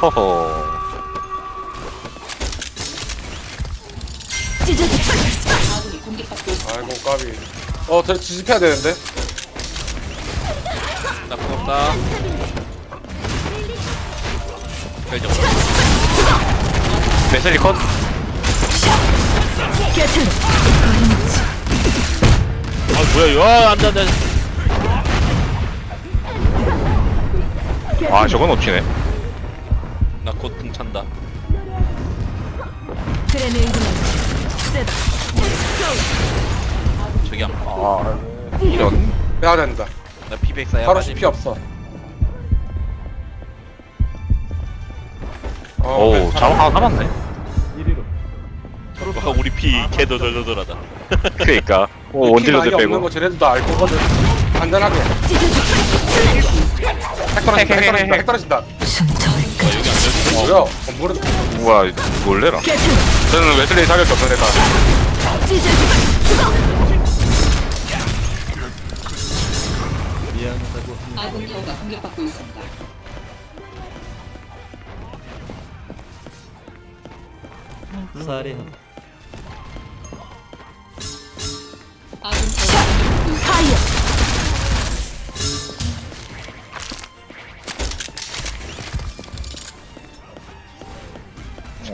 허허. 아이고 까비 어 저, 지집해야 되는데 나쁜 없다. 결정. 메셀리 컷. 아 뭐야 이거 아, 안돼 안돼. 아, 저건 놓치네. 나곧 등찬다. 저기야. 아, 이런. 빼야 된다 나 피백 쌓야 바로 피 없어 어, 오, 네. 자막 하나 남았네. 와 우리 피 개도 덜덜덜하다. 그니까. 오, 많이 없는 빼고. 거 쟤네들도 알 거거든 안전하게 핵 떨어진다 핵 떨어진다 핵 떨어진다 안. 뭐야 건물은 우와, 놀래라. 저는 웨슬리 사격이 없던 애다. 아군 타워가 공격받고 있습니다. 아군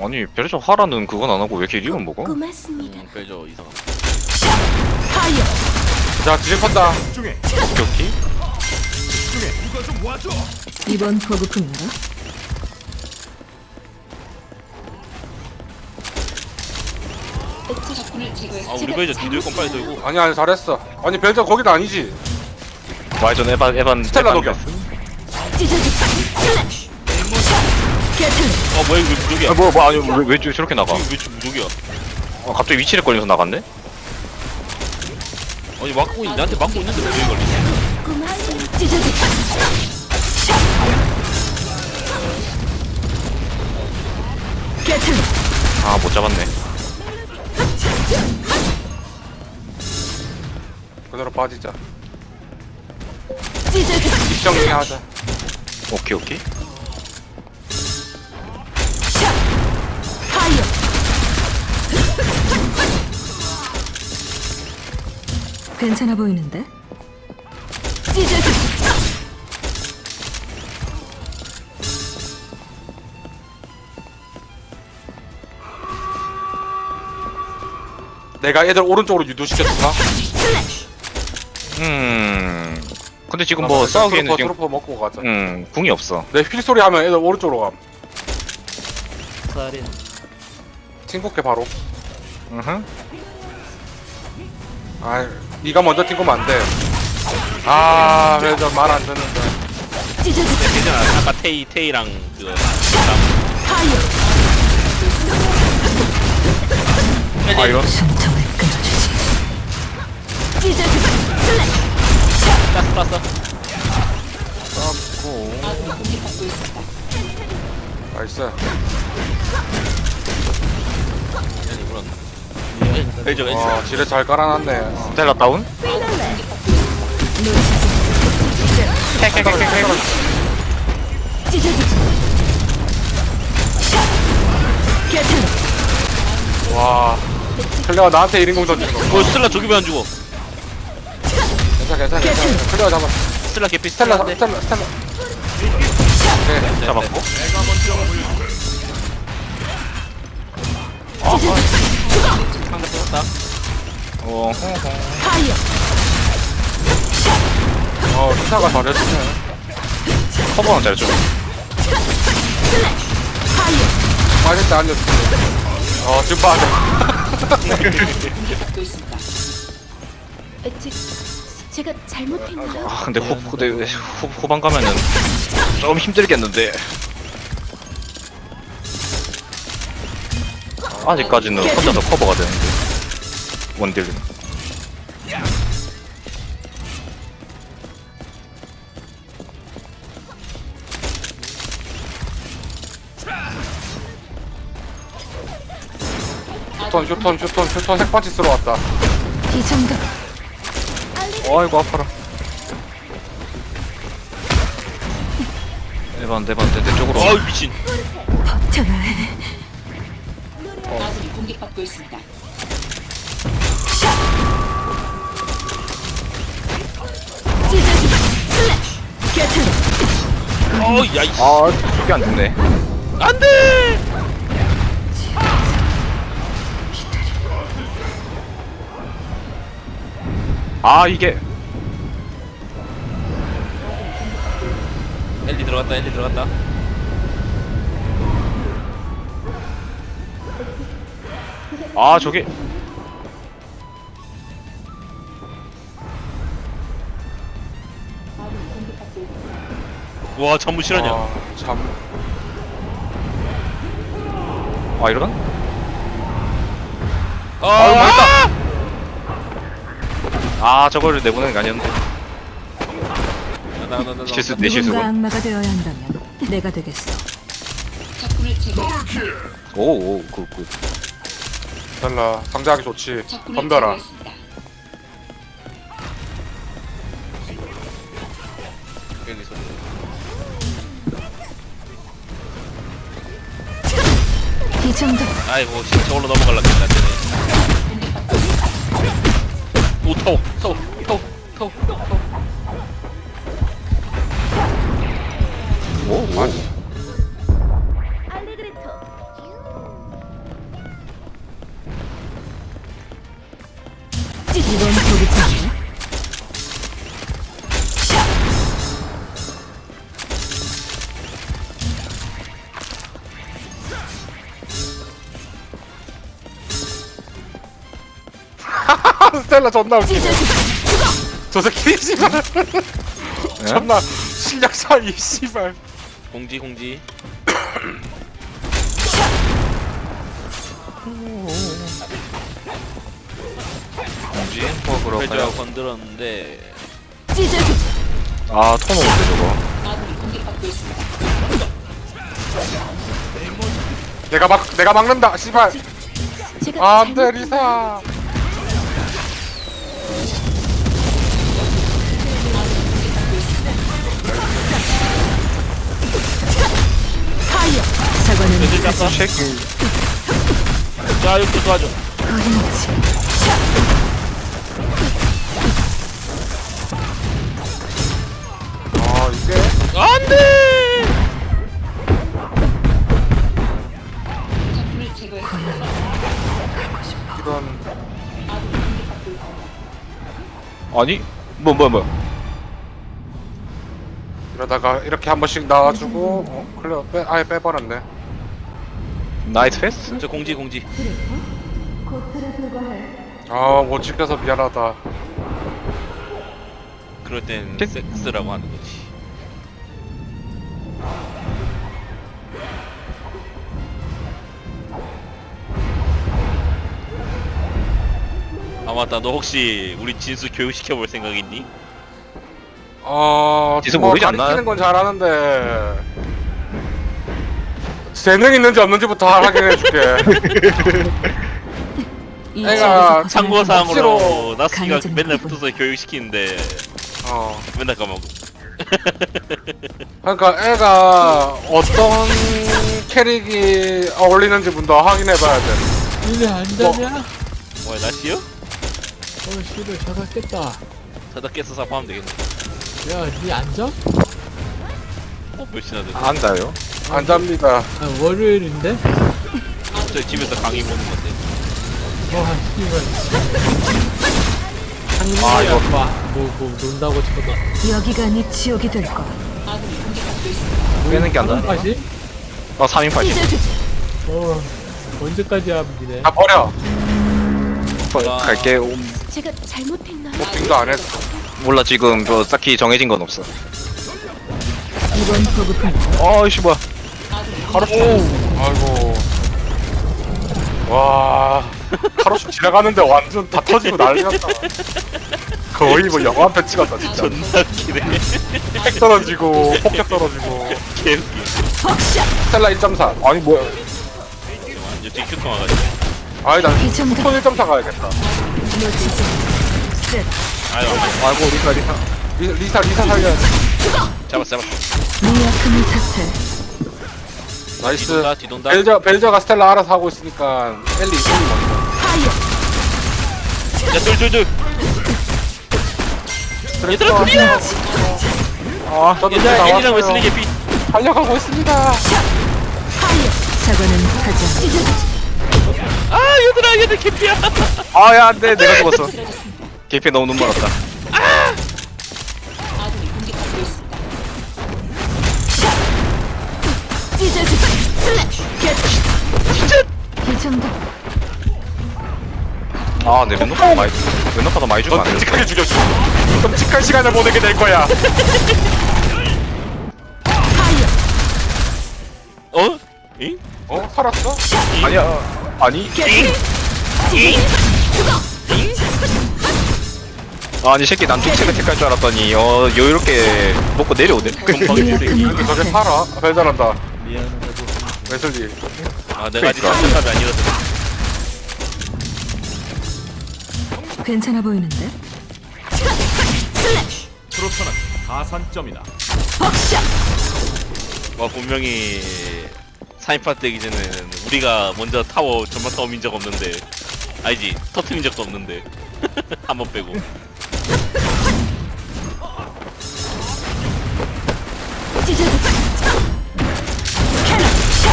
아니, 별저 하라는 그건 안 하고 왜 이렇게 릭은 먹어? 고맙습니다. 음, 빼줘 이상. 자 지집한다 오케이, 오케이. 이번 보급품인가? 적군을 제거했습니다. 아 우리 빼줘 뒤들 건 빨리 들고. 아니 아니 잘했어 아니 벨저 거기도 아니지 와이전 에반, 에반. 스텔라 녹여. 베스. 어 뭐야 이거 무적이야. 아, 뭐, 뭐, 아니, 왜, 왜 저렇게 나가? 이거 왜 지금 무적이야? 어, 갑자기 위치를 걸려서 나갔네? 아니 막고 있 나한테 막고 있는데 왜 여기 걸리지? 아, 못 잡았네. 그대로 빠지자 미션 중에 하자 오케이, 오케이. 괜찮아 보이는데? 내가 애들 오른쪽으로 유도시켰을까? 음. 근데 지금 뭐 싸우기에는 트루퍼, 지금 트루퍼 먹고 가자 음 궁이 없어. 내 휠 소리 하면 애들 오른쪽으로 감 팅복해 바로 으흠. 아 니가 먼저 팅거면 안 돼 아 그래도 말안 듣는다 네, 괜찮아. 아까 테이 테이랑 그거. 아 이런. 숨통을 끊어주지. 공격받고 있습니다. 나이스 아니 물었 나. 빼줘 빼줘. 와 지뢰 잘 깔아놨네 어. 스텔라 다운? 와 클레어 나한테 1인공 던지는 거 어 스텔라 저기 왜 안 죽어? 괜찮아 괜찮아 괜찮아 클레어 잡아 스텔라 개피 스텔라 스텔라. 스텔라 스텔라 오케이 잡았고. 상대 뽑았다. 어. 어 스타가 잘해주네 커버는 잘해줘. 빠질 때 알려줄게 어 지금 빠져. 제, 제가 잘못했나요? 아 근데 호 근데 왜 후, 후반 가면은 좀 힘들겠는데. 아직까지는 혼자서 커버가 되는데 원딜은. 휴턴 휴턴 휴턴 휴턴 핵펀치 쓰러 왔다 이 정도 아이고 아파라. 봤는데 봤는데 내 쪽으로 어우 미친 버텨야 해. 아군이 공격받고 있습니다. 찢어지. 슬래시. 야이 아 저게 안 죽네 안 돼 아 이게 엘리 들어갔다 엘리 들어갔다 아 저게 와 전부 실화냐 아, 참. 아 이러나? 아, 아유, 망했다. 아 저거를 내보내는 게 아니었네 나, 나, 나, 나, 실수 나. 내 누군가 악마가 되어야 한다면 내가 되겠어. 적군을 제거했습니다. 오오 굿 굿 셀라 상대하기 좋지. 적군을 덤벼라. 제거했습니다. 엘리 소리 이 정도. 아이고 씨, 저걸로 넘어갈라. 오 타워 타워 타워 스텔라 존나 웃기네. 저 새끼 씨발. 네? 존나 실력 차이 씨발. 공지 공지 뭐지? 뭐 회자 그럴까요? 건드렸는데 찢어지. 아톤 오는데 저거. 내가 막 내가 막는다. 씨발. 안돼 리사. 애들 짰어 쉐킹 자 이렇게 도와줘. 아 이게 안돼. 이런 아군이 공격받고 있습니다. 아니 뭐 뭐야 뭐야 이러다가 이렇게 한 번씩 나와주고 어, 클리어 빼 아예 빼버렸네. 나이트 패스? 저 공지 공지 아못 지켜서 미안하다. 그럴 땐 네? 섹스라고 하는 거지 아 맞다 너 혹시 우리 진수 교육시켜 볼 생각 있니? 어, 지수 뭐 모르지 않나요? 가리키는 건 잘하는데 재능 있는지 없는지부터 확인해 줄게. 이 내가 지역에서 참고사항으로 나스키가 맨날. 붙어서 교육시키는데 어, 맨날 까먹어 그러니까 애가 어떤 캐릭이 어울리는지부터 확인해 봐야 돼. 니네 안전이야? 뭐야 날씨요? 어 씨발 자다 깼다 자다 깨서 사포하면 되겠네 야니 안전? 어? 몇 시나 됐어? 안다요 안 잡니다. 아 월요일인데? 저희 집에서 강의 보는 건데 와 씨발 아, 아 이거- 이거 뭐뭐 논다고 쳐도 여기가 네 지옥이 될 거야. 빼는 게 안다 다시? 아 3인파지 찢어지. 어 언제까지 하면 니네 다 버려. 아. 갈게 음, 제가 잘못했나요? 복싱도 안 했어. 몰라 지금 뭐 딱히 정해진 건 없어 이번 아이씨 뭐야 카로슈. 아이고. 와. 카로슈 지나가는데 완전 다 터지고 난리 났다. 거의 뭐 영화 한 편 찍었다 진짜. 존나 웃기네 핵 떨어지고 폭격 떨어지고. 스텔라 1.4. 아니 뭐야. 이제 큐통 와가지고 아니 난. 폰1.4 가야겠다. 놓치지. 아유 아이고 리사 리사 리, 리사 리사 살려야 돼 잡았어 잡았어. 미약함을 탓해. 나이스. 뒤돈다 뒤돈다. 벨저 벨저가 스텔라 알아서 하고 있으니까 엘리 엘리 먼저 야둘둘둘. 얘들아 둘이야! 아 저도 이제 얘들아 애니랑 웨슬리 나왔어요 개피? 달려가고 있습니다. 사과는 하지 않아. 아 얘들아 얘들 개피야. 아야 안돼. 내가 죽었어. 개피 너무 눈물 났다 아내 왼쪽보다 많이 왼쪽보다 많이 주면 넌 안 돼 끔찍하게 죽여줘 끔찍한 시간을 보내게 될 거야. 어? 잉? 어? 살았어? 아니야. 아니? 아니 이 새끼 난 뚝치가 택할 줄 알았더니 어 여유롭게 먹고 내려오네. 금방이 새끼 근데 저게 살아? 벨 잘한다. 웨슬리? 아 내가 아직 그러니까. 삼천탑이 아니라서 괜찮아 보이는데? 트로트는 가산점이다. 벅샷. 와 분명히 사인파 때 기 전에는 우리가 먼저 타워 전반 타워 민적 없는데 아니지 터트린 적도 없는데 한 번 빼고 찢어주지. 캐논 샷.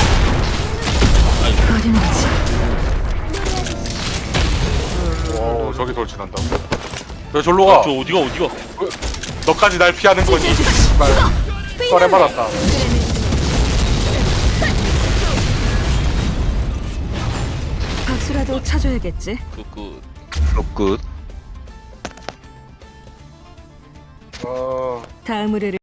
어림없지. 와 저기 돌진한다고? 왜 절로 가? 저 어디가 어디가? 너까지 날 피하는 거니? 씨발. 썰에 받았다. 박수라도 쳐줘야겠지. 그그. 굿. 어... 다음 의뢰를